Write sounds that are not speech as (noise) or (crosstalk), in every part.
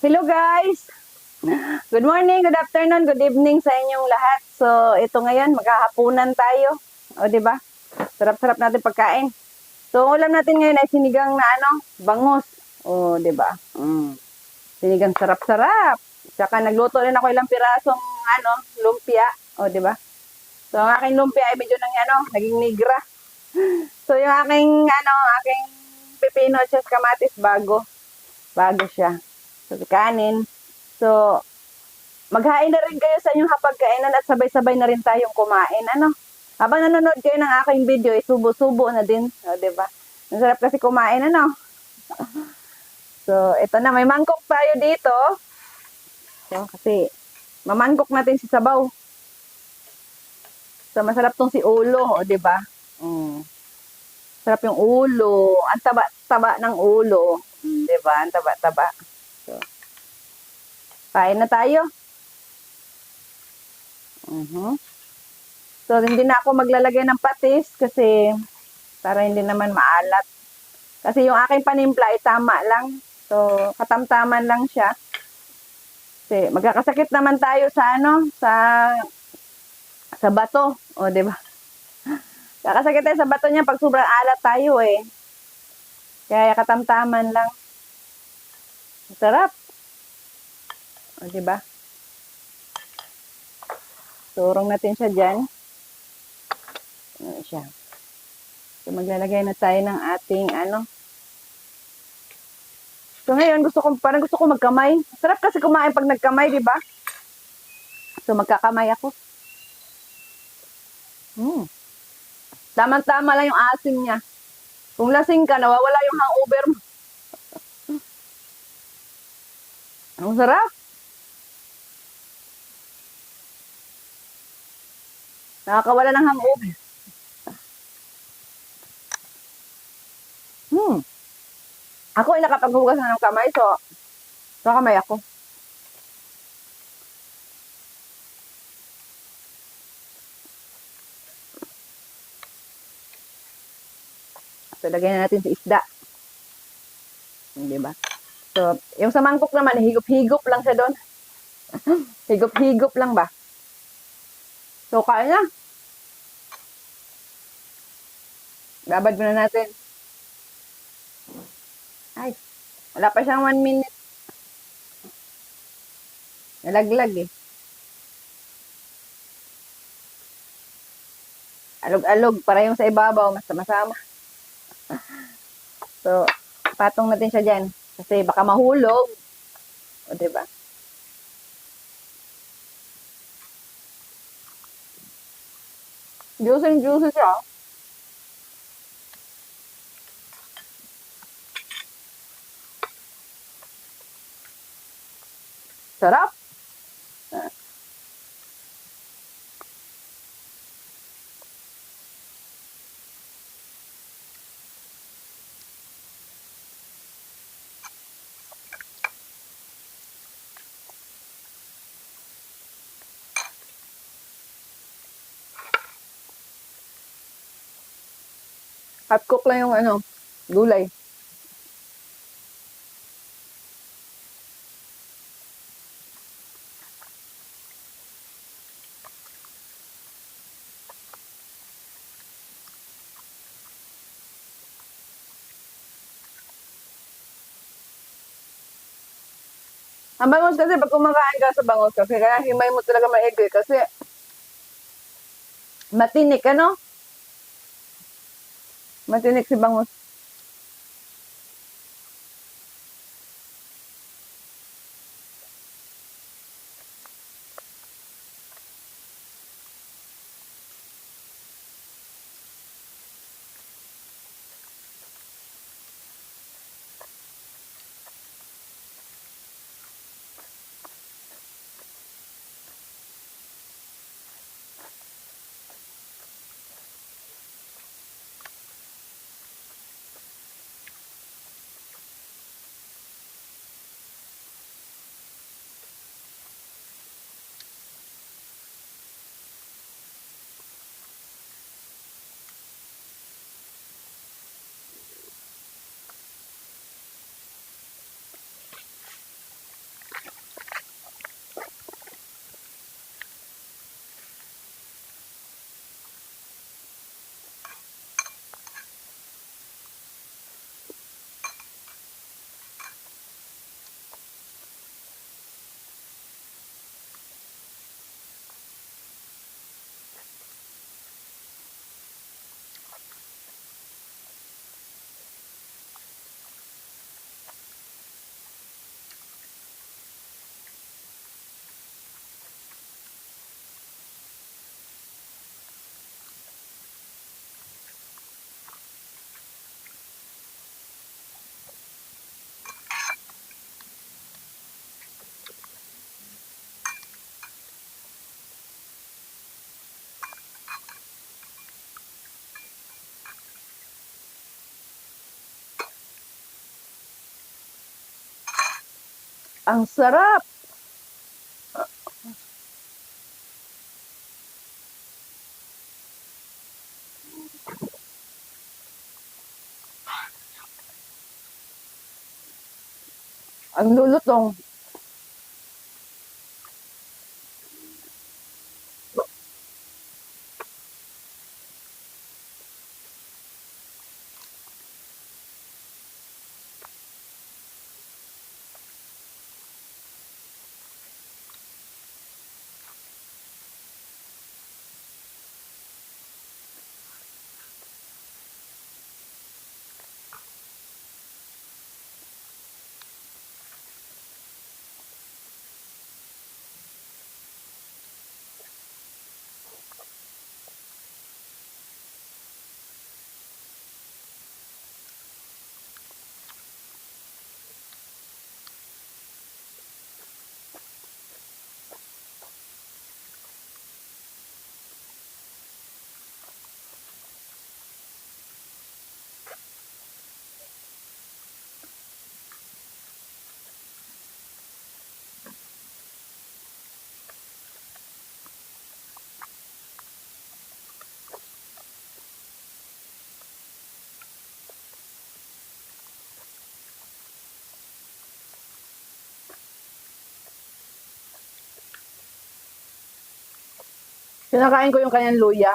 Hello guys! Good morning, good afternoon, good evening sa inyong lahat. So, ito ngayon, maghahapunan tayo. O, di ba? Sarap-sarap natin pagkain. So, ulam natin ngayon ay sinigang na ano, bangus. O, di ba? Mm. Sinigang sarap-sarap. Saka nagluto rin ako ilang pirasong ano, lumpia. O, di ba? So, ang aking lumpia ay medyo nang ano, naging nigra. (laughs) So, yung aking ano, aking pipino at kamatis bago. Bago siya. So, kanin. So, maghain na rin kayo sa inyong hapagkainan at sabay-sabay na rin tayong kumain. Ano? Habang nanonood kayo ng aking video, isubo-subo na din. O, di ba? Ang sarap kasi kumain, ano? (laughs) So, ito na. May mangkok tayo dito. So, kasi, mamangkok natin si Sabaw. So, masarap tong si ulo, o, di ba? Mm. Sarap yung ulo. Ang taba-taba ng ulo. Mm, di ba? Ang taba-taba. So, kain na tayo. Mhm. So, hindi na ako maglalagay ng patis kasi para hindi naman maalat. Kasi yung aking panimpla ay tama lang. So, katamtaman lang siya. Kasi magkakasakit naman tayo sa ano, sa sa bato. O, di ba? Kakasakit tayo sa bato niya pag sobrang alat tayo eh. Kaya katamtaman lang. Sarap. O, di ba? Turong natin siya dyan. Ano siya. So, maglalagay na tayo ng ating ano. So, ngayon, gusto ko, parang gusto ko magkamay. Sarap kasi kumain pag nagkamay, di ba? So, magkakamay ako. Hmm. Tama-tama lang yung asim niya. Kung lasing ka, nawawala yung hangover mo. Ang sarap. Nakakawala ng hangover. Hmm. Ako ay nakapaghugas na ng kamay, so sa kamay ako. So, lagyan na natin sa isda. Di ba? So, yung sa mangkok naman, higop-higop lang siya doon. (clears throat) higop-higop lang ba? So, kain na. Babad muna natin. Ay, wala pa siyang one minute. Nalaglag eh. Alog-alog, para yung sa ibabaw, mas masama. (laughs) So, patong natin siya dyan. Kasi baka mahulog. O, diba? Juicy and juicy siya. Sarap. Half cook lang yung ano, gulay. Ang bangus kasi pag kumakain ka sa bangus kasi kaya himay mo talaga maigi kasi matinik ano? Matinik si bangus. Ang sarap. Ang lulutong. Kinakain ko yung kanyang luya.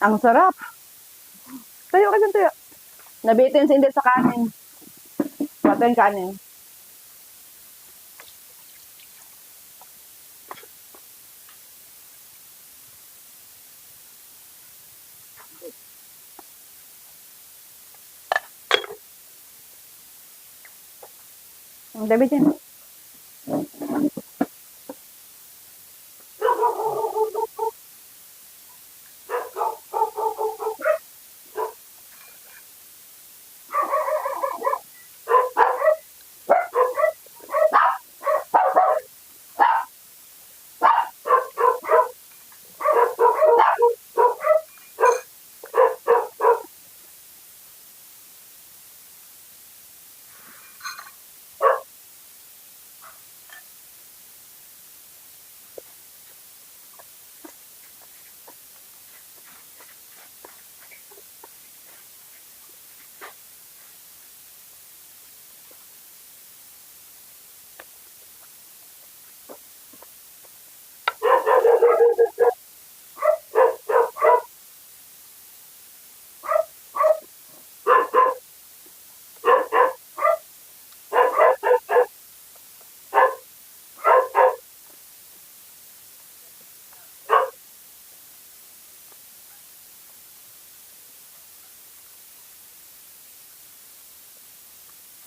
Ang sarap. Tayo ka dyan, tayo. Nabitin si hindi sa kanin. Pata yung kanin. Ang dami.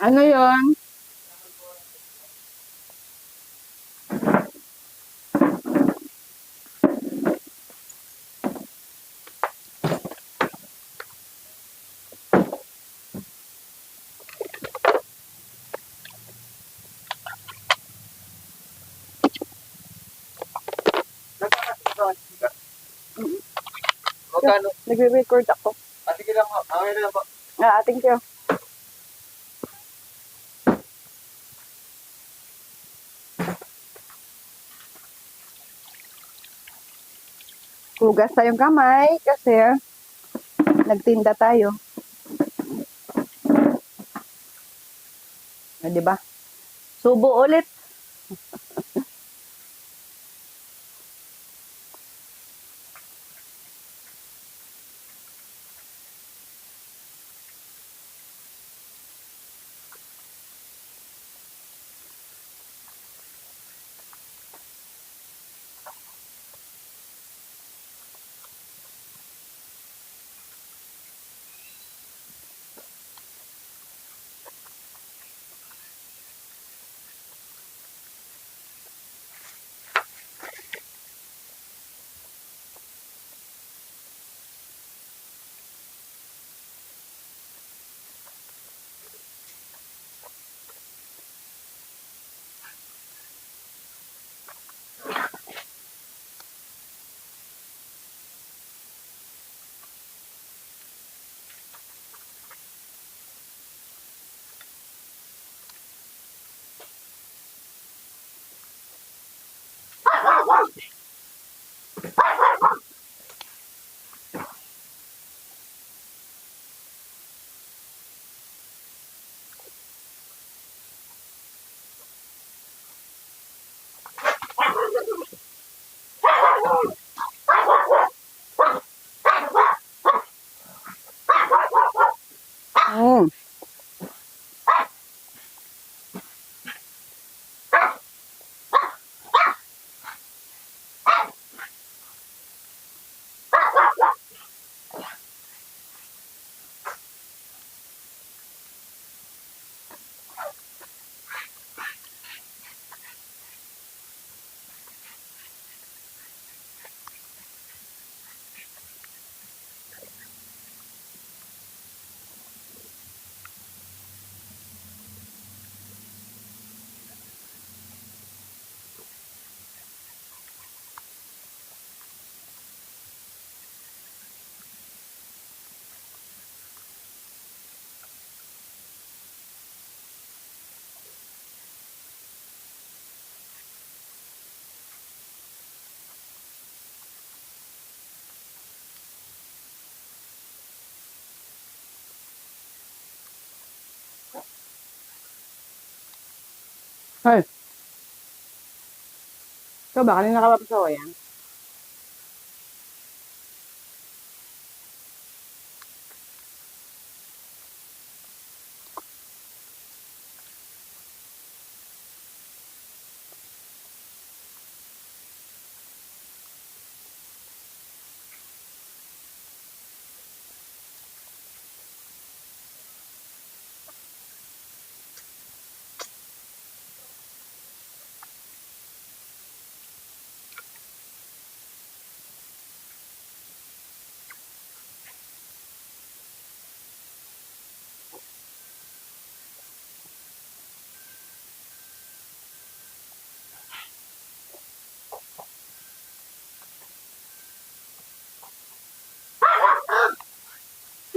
Ano yon? Magkano? Nagre-record ako. Sige lang. ah, Okay na po. Ah, thank you. Hugas tayong kamay kasi nagtinda tayo. Ah, di ba? Subo ulit. Hey. Ikaw ba? Kanina ka pa sa yan?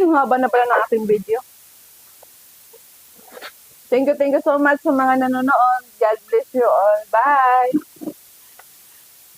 Ang haba na pala ng ating video. Thank you, thank you so much sa mga nanonood. God bless you all. Bye!